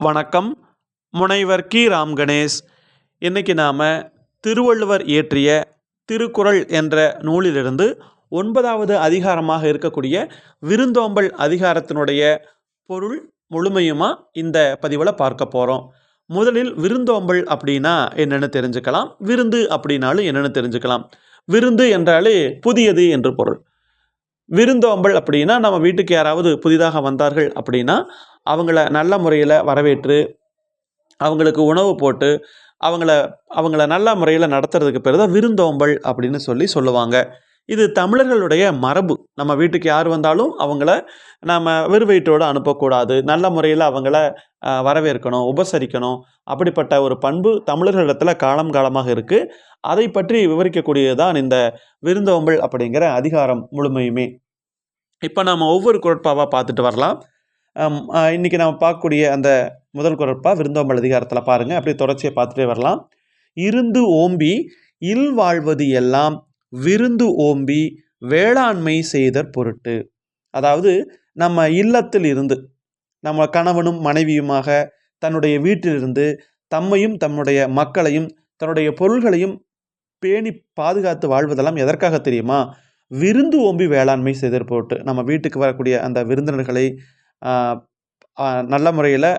வணக்கம். முனைவர் கி. ராம் கணேஷ். இன்றைக்கி நாம் திருவள்ளுவர் இயற்றிய திருக்குறள் என்ற நூலிலிருந்து ஒன்பதாவது அதிகாரமாக இருக்கக்கூடிய விருந்தோம்பல் அதிகாரத்தினுடைய பொருள் முழுமையுமாக இந்த பதிவில் பார்க்க போகிறோம் முதலில் விருந்தோம்பல் அப்படின்னா என்னென்னு தெரிஞ்சுக்கலாம் விருந்து அப்படின்னாலும் என்னென்னு தெரிஞ்சுக்கலாம். விருந்து என்றாலே புதியது என்று பொருள். விருந்தோம்பல் அப்படின்னா நம்ம வீட்டுக்கு யாராவது புதிதாக வந்தார்கள் அப்படின்னா அவங்கள நல்ல முறையில் வரவேற்று அவங்களுக்கு உணவு போட்டு அவங்கள அவங்கள நல்ல முறையில் நடத்துறதுக்கு பேர் தான் விருந்தோம்பல் அப்படின்னு சொல்லி சொல்லுவாங்க. இது தமிழர்களுடைய மரபு. நம்ம வீட்டுக்கு யார் வந்தாலும் அவங்கள நாம் வெறுவயிற்றோடு அனுப்பக்கூடாது. நல்ல முறையில் அவங்கள வரவேற்கணும் உபசரிக்கணும். அப்படிப்பட்ட ஒரு பண்பு தமிழர்களிடத்தில் காலம் காலமாக இருக்குது அதை பற்றி விவரிக்கக்கூடியதுதான் இந்த விருந்தோம்பல் அப்படிங்கிற அதிகாரம் முழுமையுமே. இப்போ நாம் ஒவ்வொரு குரட்பாவாக பார்த்துட்டு வரலாம். இன்றைக்கி இன்னைக்கு நம்ம பார்க்கக்கூடிய அந்த முதல் குரப்பாக விருந்தோம்பல் அதிகாரத்தில் பாருங்கள் அப்படியே தொடர்ச்சியை பார்த்துட்டே வரலாம். இருந்து ஓம்பி இல் வாழ்வது எல்லாம் விருந்து ஓம்பி வேளாண்மை செய்தற் பொருட்டு. அதாவது நம்ம இல்லத்தில் இருந்து நம்ம கணவனும் மனைவியுமாக தன்னுடைய வீட்டிலிருந்து தம்மையும் தம்முடைய மக்களையும் தன்னுடைய பொருள்களையும் பேணி பாதுகாத்து வாழ்வதெல்லாம் எதற்காக தெரியுமா? விருந்து ஓம்பி வேளாண்மை செய்தற் பொருட்டு. நம்ம வீட்டுக்கு வரக்கூடிய அந்த விருந்தினர்களை நல்ல முறையில்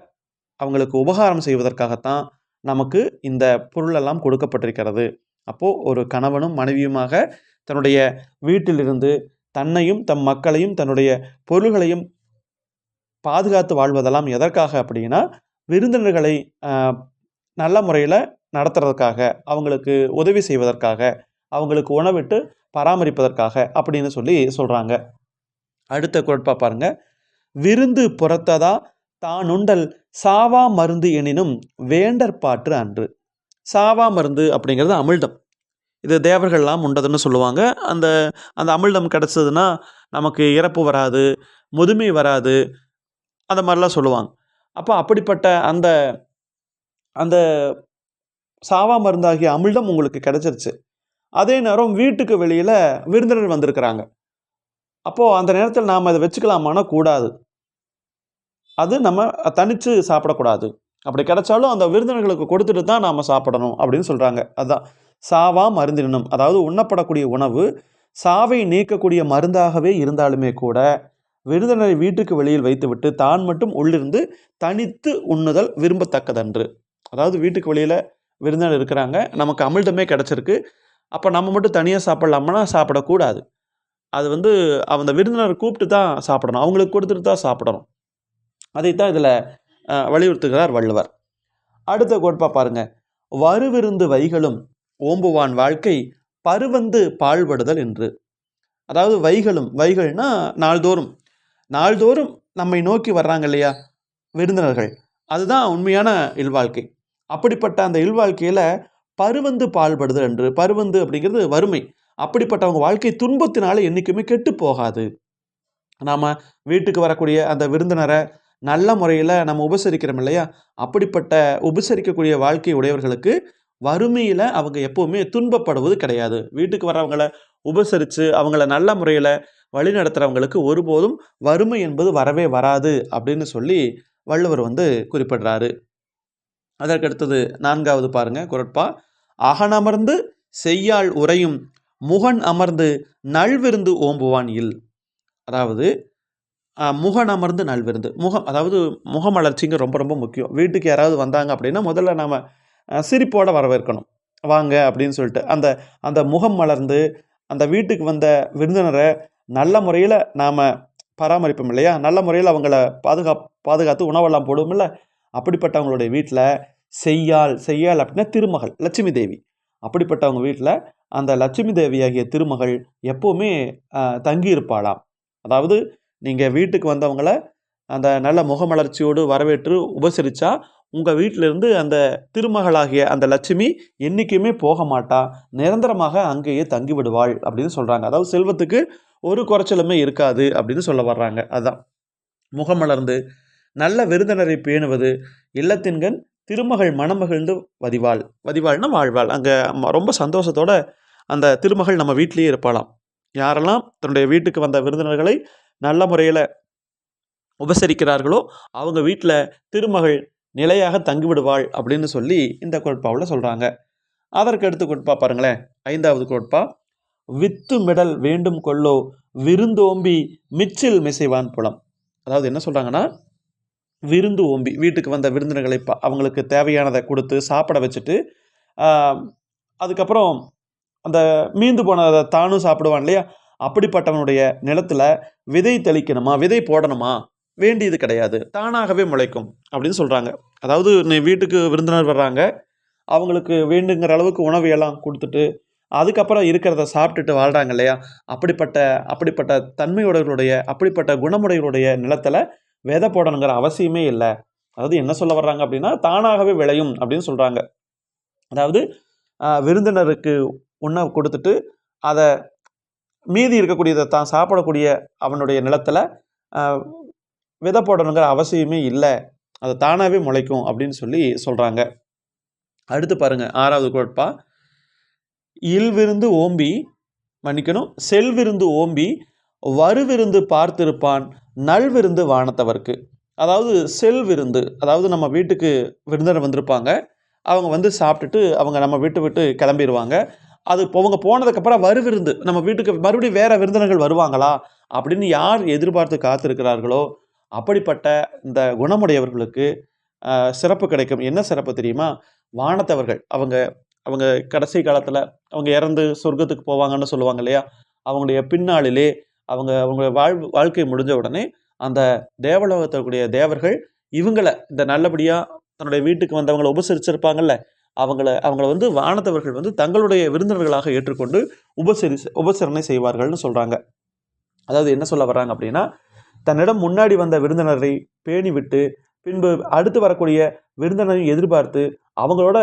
அவங்களுக்கு உபகாரம் செய்வதற்காகத்தான் நமக்கு இந்த பொருளெல்லாம் கொடுக்கப்பட்டிருக்கிறது. அப்போது ஒரு கணவனும் மனைவியுமாக தன்னுடைய வீட்டிலிருந்து தன்னையும் தம் மக்களையும் தன்னுடைய பொருள்களையும் பாதுகாத்து வாழ்வதெல்லாம் எதற்காக அப்படின்னா விருந்தினர்களை நல்ல முறையில் நடத்துறதுக்காக அவங்களுக்கு உதவி செய்வதற்காக அவங்களுக்கு உணவிட்டு பராமரிப்பதற்காக அப்படின்னு சொல்லி சொல்கிறாங்க அடுத்த குரட்பா பாருங்கள் விருந்து புறத்ததா? தானுண்டல் சாவா மருந்து எனினும் வேண்டற்பாற்று அன்று. சாவா மருந்து அப்படிங்கிறது அமிழ்தம். இது தேவர்கள்லாம் உண்டதுன்னு சொல்லுவாங்க. அந்த அந்த அமிழ்தம் கிடச்சதுன்னா நமக்கு இறப்பு வராது முதுமை வராது அந்த மாதிரிலாம் சொல்லுவாங்க. அப்போ அப்படிப்பட்ட அந்த அந்த சாவா மருந்தாகிய அமிழ்தம் உங்களுக்கு கிடைச்சிருச்சு. அதே நேரம் வீட்டுக்கு வெளியில் விருந்தினர் வந்திருக்கிறாங்க. அப்போது அந்த நேரத்தில் நாம் அதை வச்சுக்கலாமான கூடாது அது நம்ம தனித்து சாப்பிடக்கூடாது. அப்படி கிடைச்சாலும் அந்த விருந்தினர்களுக்கு கொடுத்துட்டு தான் நாம் சாப்பிடணும் அப்படின்னு சொல்கிறாங்க அதுதான் சாவா மருந்தினும் அதாவது உண்ணப்படக்கூடிய உணவு சாவை நீக்கக்கூடிய மருந்தாகவே இருந்தாலுமே கூட விருந்தினரை வீட்டுக்கு வெளியில் வைத்துவிட்டு தான் மட்டும் உள்ளிருந்து தனித்து உண்ணுதல் விரும்பத்தக்கதன்று. அதாவது வீட்டுக்கு வெளியில் விருந்தினர் இருக்கிறாங்க. நமக்கு அமிழ்தமே கிடச்சிருக்கு. அப்போ நம்ம மட்டும் தனியாக சாப்பிட்லாமான்னா சாப்பிடக்கூடாது. அது வந்து அந்த விருந்தினர் கூப்பிட்டு தான் சாப்பிடணும். அவங்களுக்கு கொடுத்துட்டு தான் சாப்பிடணும். அதைத்தான் இதில் வலியுறுத்துகிறார் வள்ளுவர். அடுத்த கோட்பா பாருங்க. வருவிருந்து வைகளும் ஓம்புவான் வாழ்க்கை பருவந்து பாழ்படுதல் என்று. அதாவது வைகளும் வைகள்னா நாள்தோறும். நாள்தோறும் நம்மை நோக்கி வர்றாங்க இல்லையா? விருந்தினர்கள். அதுதான் உண்மையான இல்வாழ்க்கை. அப்படிப்பட்ட அந்த இல்வாழ்க்கையில் பருவந்து பாழ்படுதல் என்று பருவந்து அப்படிங்கிறது வறுமை. அப்படிப்பட்டவங்க வாழ்க்கை துன்பத்தினால என்றைக்குமே கெட்டு போகாது. நாம் வீட்டுக்கு வரக்கூடிய அந்த விருந்தினரை நல்ல முறையில் நம்ம உபசரிக்கிறோம் இல்லையா? அப்படிப்பட்ட உபசரிக்கக்கூடிய வாழ்க்கை உடையவர்களுக்கு வறுமையில் அவங்க எப்போவுமே துன்பப்படுவது கிடையாது. வீட்டுக்கு வரவங்கள உபசரித்து அவங்கள நல்ல முறையில் வழி நடத்துகிறவங்களுக்கு ஒருபோதும் வறுமை என்பது வரவே வராது அப்படின்னு சொல்லி வள்ளுவர் வந்து குறிப்பிடுறாரு. அதற்கடுத்தது நான்காவது பாருங்க குரட்பா. அகனமர்ந்து செய்யாள் உரையும் முகன் அமர்ந்து நல்விருந்து ஓம்புவான் இல். அதாவது முகன் அமர்ந்து நல்விருந்து. முகம் அதாவது முகமலர்ச்சிங்க ரொம்ப ரொம்ப முக்கியம். வீட்டுக்கு யாராவது வந்தாங்க அப்படின்னா முதல்ல நாம் சிரிப்போட வரவேற்கணும். வாங்க அப்படின்னு சொல்லிட்டு அந்த அந்த முகம் மலர்ந்து அந்த வீட்டுக்கு வந்த விருந்தினரை நல்ல முறையில் நாம் பராமரிப்போம் இல்லையா? நல்ல முறையில் அவங்கள பாதுகா பாதுகாத்து உணவெல்லாம் போடுவோம்ல அப்படிப்பட்டவங்களுடைய வீட்டில் செய்யாள் செய்யாள் அப்படின்னா திருமகள் லட்சுமி தேவி. அப்படிப்பட்டவங்க வீட்டில் அந்த லட்சுமி தேவியாகிய திருமகள் எப்போவுமே தங்கியிருப்பாளாம். அதாவது நீங்கள் வீட்டுக்கு வந்தவங்கள அந்த நல்ல முகமலர்ச்சியோடு வரவேற்று உபசரித்தா உங்கள் வீட்டிலிருந்து அந்த திருமகளாகிய அந்த லட்சுமி என்றைக்குமே போக மாட்டா. நிரந்தரமாக அங்கேயே தங்கி விடுவாள் அப்படின்னு சொல்கிறாங்க அதாவது செல்வத்துக்கு ஒரு குறைச்சலுமே இருக்காது அப்படின்னு சொல்ல வர்றாங்க. அதுதான் முகமலர்ந்து நல்ல விருந்தினரை பேணுவது இல்லத்தின்கண் திருமகள் மணமகிழ்ந்து வதிவாள். வதிவாள்னா வாழ்வாள். அங்கே ரொம்ப சந்தோஷத்தோட அந்த திருமகள் நம்ம வீட்டிலேயே இருப்பாளாம். யாரெல்லாம் தன்னுடைய வீட்டுக்கு வந்த விருந்தினர்களை நல்ல முறையில் உபசரிக்கிறார்களோ அவங்க வீட்டில் திருமகள் நிலையாக தங்கிவிடுவாள் அப்படின்னு சொல்லி இந்த கோட்பாவில் சொல்கிறாங்க அதற்கு அடுத்து கோட்பா பாருங்களேன். ஐந்தாவது கோட்பா வித்து மெடல் வேண்டும் கொள்ளோ விருந்தோம்பி மிச்சில் மிசைவான் புலம். அதாவது என்ன சொல்கிறாங்கன்னா விருந்து ஓம்பி வீட்டுக்கு வந்த விருந்தினர்களை அவங்களுக்கு தேவையானதை கொடுத்து சாப்பிட வச்சுட்டு அதுக்கப்புறம் அந்த மீந்து போனதை தானும் சாப்பிடுவான் இல்லையா? அப்படிப்பட்டவனுடைய நிலத்துல விதை தெளிக்கணுமா? விதை போடணுமா? வேண்டியது கிடையாது. தானாகவே முளைக்கும் அப்படின்னு சொல்கிறாங்க அதாவது நீ வீட்டுக்கு விருந்தினர் வர்றாங்க. அவங்களுக்கு வேண்டுங்கிற அளவுக்கு உணவு எல்லாம் கொடுத்துட்டு அதுக்கப்புறம் இருக்கிறத சாப்பிட்டுட்டு வாழ்கிறாங்க இல்லையா? அப்படிப்பட்ட அப்படிப்பட்ட தன்மையுடையவர்களுடைய அப்படிப்பட்ட குணமுடையவருடைய நிலத்தில் விதை போடணுங்கிற அவசியமே இல்லை. அதாவது என்ன சொல்ல வர்றாங்க அப்படின்னா தானாகவே விளையும் அப்படின்னு சொல்கிறாங்க அதாவது விருந்தினருக்கு உணவு கொடுத்துட்டு அதை மீதி இருக்கக்கூடியதை தான் சாப்பிடக்கூடிய அவனுடைய நிலத்தில் விதை போடணுங்கிற அவசியமே இல்லை. அது தானாகவே முளைக்கும் அப்படின்னு சொல்லி சொல்கிறாங்க அடுத்து பாருங்கள் ஆறாவது கோட்பா. இல்விருந்து ஓம்பி மன்னிக்கணும் செல்விருந்து ஓம்பி வருவிருந்து பார்த்திருப்பான் நல்விருந்து வானத்தவர்க்கு. அதாவது செல் விருந்து அதாவது நம்ம வீட்டுக்கு விருந்தினர் வந்திருப்பாங்க. அவங்க வந்து சாப்பிட்டுட்டு அவங்க நம்ம வீட்டு விட்டு கிளம்பிடுவாங்க அது இப்போ அவங்க போனதுக்கப்புறம் வருவிருந்து நம்ம வீட்டுக்கு மறுபடியும் வேறு விருந்தினர்கள் வருவாங்களா? அப்படின்னு யார் எதிர்பார்த்து காத்திருக்கிறார்களோ அப்படிப்பட்ட இந்த குணமுடையவர்களுக்கு சிறப்பு கிடைக்கும். என்ன சிறப்பு தெரியுமா? வானத்தவர்கள். அவங்க அவங்க கடைசி காலத்தில் அவங்க இறந்து சொர்க்கத்துக்கு போவாங்கன்னு சொல்லுவாங்க இல்லையா? அவங்களுடைய பின்னாளிலே அவங்க அவங்க வாழ் வாழ்க்கை முடிஞ்ச உடனே அந்த தேவலோகத்தக்கூடிய தேவர்கள் இவங்களை இந்த நல்லபடியாக தன்னுடைய வீட்டுக்கு வந்தவங்களை உபசரிச்சிருப்பாங்கல்ல? அவங்கள அவங்கள வந்து வானத்தவர்கள் வந்து தங்களுடைய விருந்தினர்களாக ஏற்றுக்கொண்டு உபசரி உபசரணை செய்வார்கள்னு சொல்கிறாங்க அதாவது என்ன சொல்ல வர்றாங்க அப்படின்னா தன்னிடம் முன்னாடி வந்த விருந்தினரை பேணி விட்டு பின்பு அடுத்து வரக்கூடிய விருந்தினரை எதிர்பார்த்து அவங்களோட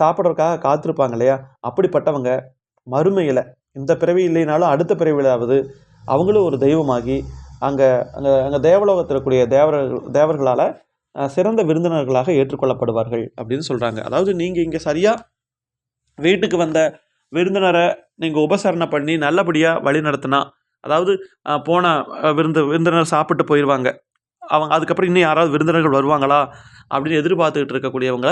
சாப்பிட்றதுக்காக காத்திருப்பாங்க இல்லையா? அப்படிப்பட்டவங்க மறுமையில் இந்த பிறவி இல்லைனாலும் அடுத்த பிறவியிலாவது அவங்களும் ஒரு தெய்வமாகி அங்கே அங்கே அங்கே தேவலோகத்தில் இருக்கக்கூடிய தேவர்கள் தேவர்களால் சிறந்த விருந்தினர்களாக ஏற்றுக்கொள்ளப்படுவார்கள் அப்படின்னு சொல்கிறாங்க அதாவது நீங்கள் இங்கே சரியாக வீட்டுக்கு வந்த விருந்தினரை நீங்கள் உபசரணை பண்ணி நல்லபடியாக வழி நடத்தினா அதாவது போன விருந்து விருந்தினர் சாப்பிட்டு போயிடுவாங்க அவங்க அதுக்கப்புறம் இன்னும் யாராவது விருந்தினர்கள் வருவாங்களா? அப்படின்னு எதிர்பார்த்துக்கிட்டு இருக்கக்கூடியவங்க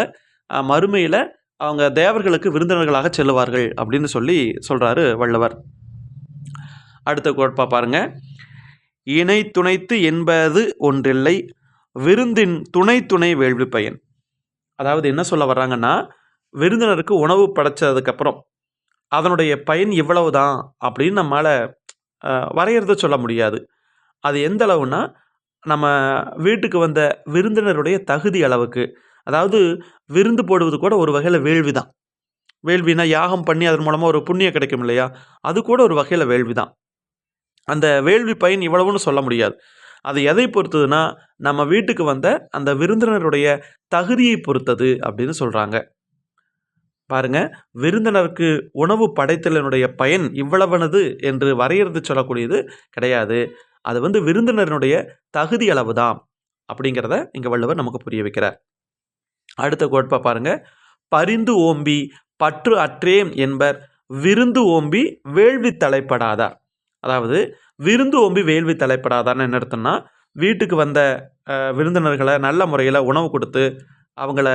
மறுமையில் அவங்க தேவர்களுக்கு விருந்தினர்களாக செல்லுவார்கள் அப்படின்னு சொல்லி சொல்கிறாரு வள்ளுவர். அடுத்த கோட்பா பாருங்கள் இணை துணைத்து என்பது ஒன்றில்லை விருந்தின் துணை துணை வேள்வி பயன். அதாவது என்ன சொல்ல வர்றாங்கன்னா விருந்தினருக்கு உணவு படைச்சதுக்கப்புறம் அதனுடைய பயன் இவ்வளவு தான் அப்படின்னு நம்மளால் வரையறத சொல்ல முடியாது. அது எந்த அளவுனா நம்ம வீட்டுக்கு வந்த விருந்தினருடைய தகுதி அளவுக்கு. அதாவது விருந்து போடுவது கூட ஒரு வகையில் வேள்வி தான் வேள்வினா யாகம் பண்ணி அதன் மூலமாக ஒரு புண்ணியம் கிடைக்கும் இல்லையா அது கூட ஒரு வகையில் வேள்வி தான் அந்த வேள்வி பயன் இவ்வளவுன்னு சொல்ல முடியாது. அது எதை பொறுத்ததுன்னா நம்ம வீட்டுக்கு வந்த அந்த விருந்தினருடைய தகுதியை பொறுத்தது அப்படின்னு சொல்கிறாங்க பாருங்க விருந்தினருக்கு உணவு படைத்தலினுடைய பயன் இவ்வளவனது என்று வரையறுத்து சொல்லக்கூடியது கிடையாது. அது வந்து விருந்தினரினுடைய தகுதி அளவு தான் அப்படிங்கிறத இங்கே வள்ளுவர் நமக்கு புரிய வைக்கிறார். அடுத்த கோட்பா பாருங்க பரிந்து ஓம்பி பற்று அற்றேம் என்பர் விருந்து ஓம்பி வேள்வி தலைப்படாதார். அதாவது விருந்து ஓம்பி வேள்வி தலைப்படாதான்னு என்ன அர்த்தம்னா வீட்டுக்கு வந்த விருந்தினர்களை நல்ல முறையில் உணவு கொடுத்து அவங்கள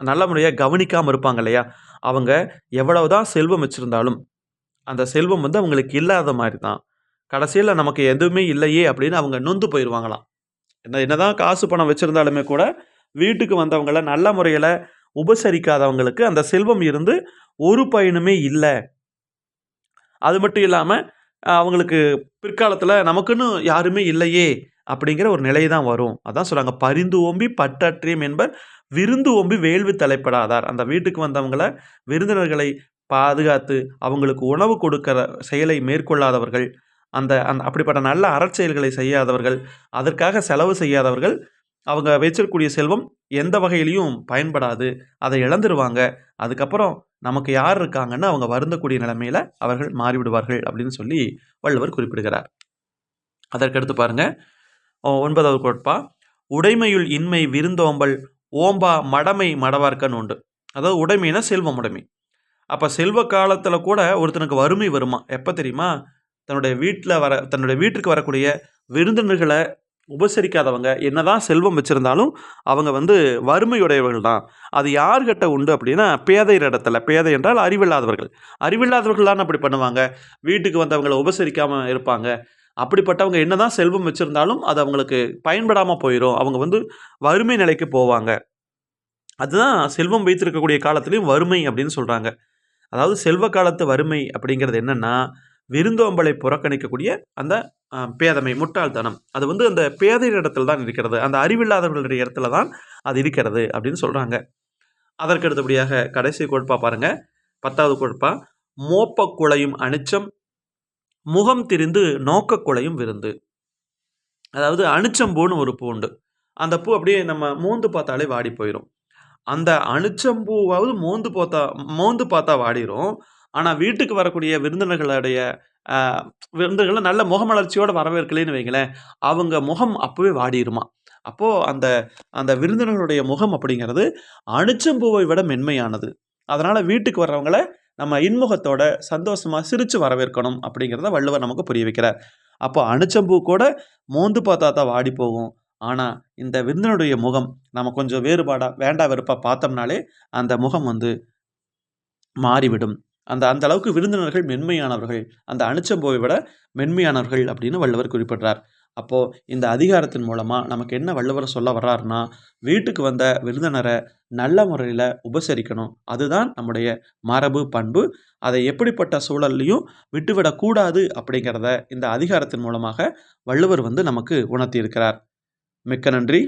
நல்ல முறையாக கவனிக்காமல் இருப்பாங்க இல்லையா? அவங்க எவ்வளவு தான் செல்வம் வச்சுருந்தாலும் அந்த செல்வம் வந்து அவங்களுக்கு இல்லாத மாதிரி தான் கடைசியில் நமக்கு எதுவுமே இல்லையே அப்படின்னு அவங்க நொந்து போயிடுவாங்களாம் என்ன என்னதான் காசு பணம் வச்சுருந்தாலுமே கூட வீட்டுக்கு வந்தவங்கள நல்ல முறையில் உபசரிக்காதவங்களுக்கு அந்த செல்வம் இருந்து ஒரு பயனுமே இல்லை. அது மட்டும் இல்லாமல் அவங்களுக்கு பிற்காலத்தில் நமக்குன்னு யாருமே இல்லையே அப்படிங்கிற ஒரு நிலை தான் வரும். அதான் சொல்கிறாங்க பரிந்து ஓம்பி பட்டற்றியம் என்பர் விருந்து ஓம்பி வேள்வி தலைப்படாதார். அந்த வீட்டுக்கு வந்தவங்கள விருந்தினர்களை பாதுகாத்து அவங்களுக்கு உணவு கொடுக்கிற செயலை மேற்கொள்ளாதவர்கள் அந்த அந்த அப்படிப்பட்ட நல்ல அறச்செயல்களை செய்யாதவர்கள் அதற்காக செலவு செய்யாதவர்கள் அவங்க வச்சிருக்கக்கூடிய செல்வம் எந்த வகையிலையும் பயன்படாது. அதை இழந்துருவாங்க. அதுக்கப்புறம் நமக்கு யார் இருக்காங்கன்னு அவங்க வருந்தக்கூடிய நிலைமையில அவர்கள் மாறிவிடுவார்கள் அப்படின்னு சொல்லி வள்ளுவர் குறிப்பிடுகிறார். அதற்கடுத்து பாருங்க. ஒன்பதாவது கோட்பா. உடைமையுள் இன்மை விருந்தோம்பல் ஓம்பா மடமை மடவார்க்கன் உண்டு. அதாவது உடைமைனா செல்வம் உடைமை. அப்போ செல்வ காலத்தில் கூட ஒருத்தனுக்கு வறுமை வருமா? எப்போ தெரியுமா? தன்னுடைய வீட்டில் வர தன்னுடைய வீட்டுக்கு வரக்கூடிய விருந்தினர்களை உபசரிக்காதவங்க என்னதான் செல்வம் வச்சுருந்தாலும் அவங்க வந்து வறுமையுடையவர்கள் தான் அது யார்கிட்ட உண்டு அப்படின்னா பேதையர் இடத்துல. பேதை என்றால் அறிவில்லாதவர்கள். அறிவில்லாதவர்கள் தான் அப்படி பண்ணுவாங்க? வீட்டுக்கு வந்தவங்களை உபசரிக்காமல் இருப்பாங்க. அப்படிப்பட்டவங்க என்னதான் செல்வம் வச்சுருந்தாலும் அது அவங்களுக்கு பயன்படாமல் போயிடும் அவங்க வந்து வறுமை நிலைக்கு போவாங்க. அதுதான் செல்வம் வைத்திருக்கக்கூடிய காலத்துலேயும் வறுமை அப்படின்னு சொல்கிறாங்க அதாவது செல்வ காலத்து வறுமை அப்படிங்கிறது என்னென்னா விருந்தோம்பலை புறக்கணிக்கக்கூடிய அந்த பேதமை முட்டாள்தனம். அது வந்து அந்த பேதையின் இடத்துல தான் இருக்கிறது. அந்த அறிவில்லாதவர்களுடைய இடத்துல தான் அது இருக்கிறது அப்படின்னு சொல்கிறாங்க அதற்கு அடுத்தபடியாக கடைசி கோட்பா பாருங்க. பத்தாவது கோட்பா மோப்பக் குலையும் அனிச்சம் முகம் திரிந்து நோக்க குலையும் விருந்து. அதாவது அனிச்சம்பூன்னு ஒரு பூ உண்டு. அந்த பூ அப்படியே நம்ம மோந்து பார்த்தாலே வாடி போயிடும் அந்த அனிச்சம்பூவாவது மோந்து பார்த்தா மோந்து பார்த்தா வாடிரும். ஆனால் வீட்டுக்கு வரக்கூடிய விருந்தினர்களுடைய ஆஹ், விருந்தினர்களை நல்ல முகமலர்ச்சியோடு வரவேற்கலைன்னு வைங்களேன் அவங்க முகம் அப்போவே வாடிருமா? அப்போது அந்த அந்த விருந்தினர்களுடைய முகம் அப்படிங்கிறது அணிச்சம்பூவை விட மென்மையானது. அதனால் வீட்டுக்கு வர்றவங்கள நம்ம இன்முகத்தோட சந்தோஷமாக சிரித்து வரவேற்கணும் அப்படிங்கிறத வள்ளுவர் நமக்கு புரிய வைக்கிறார். அப்போ அணிச்சம்பூ கூட மோந்து பார்த்தா தான் வாடி போகும். ஆனால் இந்த விருந்தினுடைய முகம் நம்ம கொஞ்சம் வேறுபாடாக வேண்டா வெறுப்பாக பார்த்தோம்னாலே அந்த முகம் வந்து மாறிவிடும். அந்த அந்த அளவுக்கு விருந்தினர்கள் மென்மையானவர்கள் அந்த அனுச்சம்போவை விட மென்மையானவர்கள் அப்படின்னு வள்ளுவர் குறிப்பிடுறார். அப்போது இந்த அதிகாரத்தின் மூலமாக நமக்கு என்ன வள்ளுவர் சொல்ல வர்றாருன்னா வீட்டுக்கு வந்த விருந்தினரை நல்ல முறையில் உபசரிக்கணும். அதுதான் நம்முடைய மரபு பண்பு. அதை எப்படிப்பட்ட சூழல்லையும் விட்டுவிடக்கூடாது அப்படிங்கிறத இந்த அதிகாரத்தின் மூலமாக வள்ளுவர் வந்து நமக்கு உணர்த்தியிருக்கிறார். மிக்க நன்றி.